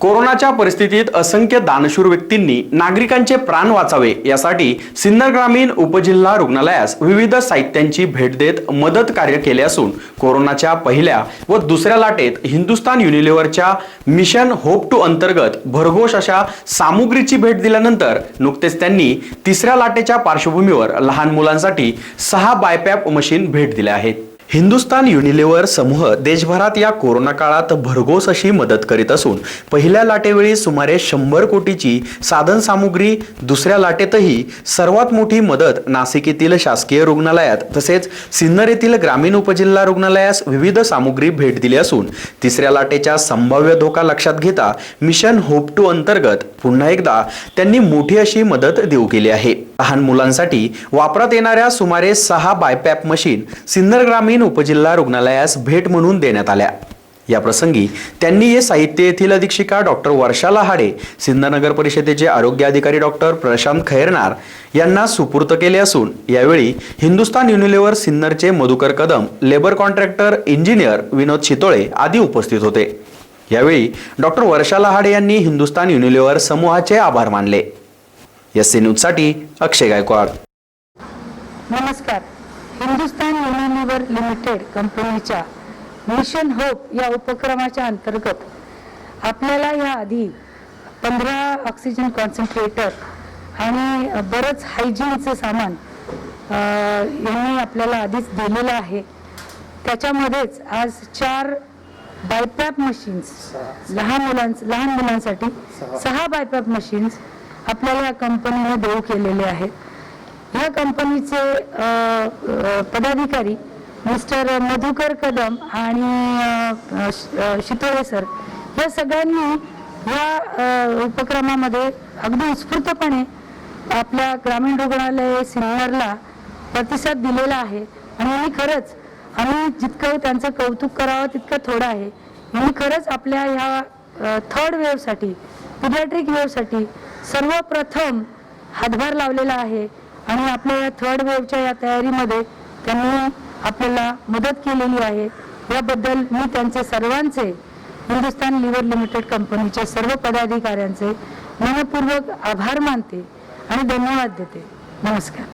कोरोनाच्या परिस्थितीत असंख्य दानशूर व्यक्तींनी नागरिकांचे प्राण वाचावे यासाठी सिन्नर ग्रामीण उपजिल्हा रुग्णालयास विविध साहित्यांची भेट देत मदत कार्य केले असून कोरोनाच्या पहिल्या व दुसऱ्या लाटेत हिंदुस्तान युनिलिव्हरच्या मिशन होप टू अंतर्गत भरघोष अशा सामुग्रीची भेट दिल्यानंतर नुकतेच त्यांनी तिसऱ्या लाटेच्या पार्श्वभूमीवर लहान मुलांसाठी सहा बायपॅप मशीन भेट दिल्या आहेत. हिंदुस्तान युनिलिव्हर समूह देशभरात या कोरोना काळात भरघोस अशी मदत करीत असून पहिल्या लाटेवेळी सुमारे शंभर कोटीची साधन सामुग्री दुसऱ्या लाटेतही सर्वात मोठी मदत नाशिक येथील शासकीय रुग्णालयात तसेच सिन्नर येथील ग्रामीण उपजिल्हा रुग्णालयास विविध सामुग्री भेट दिली असून तिसऱ्या लाटेच्या संभाव्य धोका लक्षात घेता मिशन होप टू अंतर्गत पुन्हा एकदा त्यांनी मोठी अशी मदत देऊ केली आहे. लहान मुलांसाठी वापरात येणाऱ्या सुमारे सहा बायपॅप मशीन सिन्नर ग्रामीण उपजिल्हा रुग्णालयास भेट म्हणून देण्यात आल्या. या प्रसंगी त्यांनी हे साहित्य येथील अधीक्षिका डॉक्टर वर्षा लहाडे सिन्नर नगर परिषदेचे आरोग्य अधिकारी डॉक्टर प्रशांत खैरनार यांना सुपूर्त केले असून यावेळी Hindustan Unilever सिन्नरचे Madhukar Kadam labour contractor engineer Vinod Shitole आदी उपस्थित होते. यावेळी डॉक्टर वर्षा लहाडे यांनी हिंदुस्तान युनिलिव्हर समूहाचे आभार मानले. एस सी न्यूजसाठी अक्षय गायकवाड. नमस्कार. हिंदुस्तान युनिलिव्हर लिमिटेड कंपनीच्या मिशन होप या उपक्रमाच्या अंतर्गत आपल्याला या आधी पंधरा ऑक्सिजन कॉन्सन्ट्रेटर आणि बरंच हायजीनचं सामान यांनी आपल्याला आधीच दिलेलं आहे. त्याच्यामध्येच आज चार बायपॅप मशीन्स लहान मुलांस लहान मुलांसाठी सहा बायपॅप मशीन्स आपल्याला या कंपनीने देऊ केलेले आहेत या कंपनीचे पदाधिकारी मिस्टर मधुकर कदम आणि शितोळे सर या सगळ्यांनी या उपक्रमामध्ये अगदी उत्स्फूर्तपणे आपल्या ग्रामीण रुग्णालय सिन्नरला प्रतिसाद दिलेला आहे. आणि यांनी खरंच आम्ही जितकं त्यांचं कौतुक करावं तितकं थोडं आहे. यांनी खरंच आपल्या ह्या थर्ड वेव्हसाठी पिडियाट्रिक वेव्हसाठी सर्वप्रथम हातभार लावलेला आहे आणि आपल्या या थर्ड वेव्हच्या या तयारीमध्ये त्यांनी आपल्याला मदत केलेली आहे. याबद्दल मी त्यांचे सर्वांचे हिंदुस्तान लिव्हर लिमिटेड कंपनीच्या सर्व पदाधिकाऱ्यांचे मनपूर्वक आभार मानते आणि धन्यवाद देते. नमस्कार.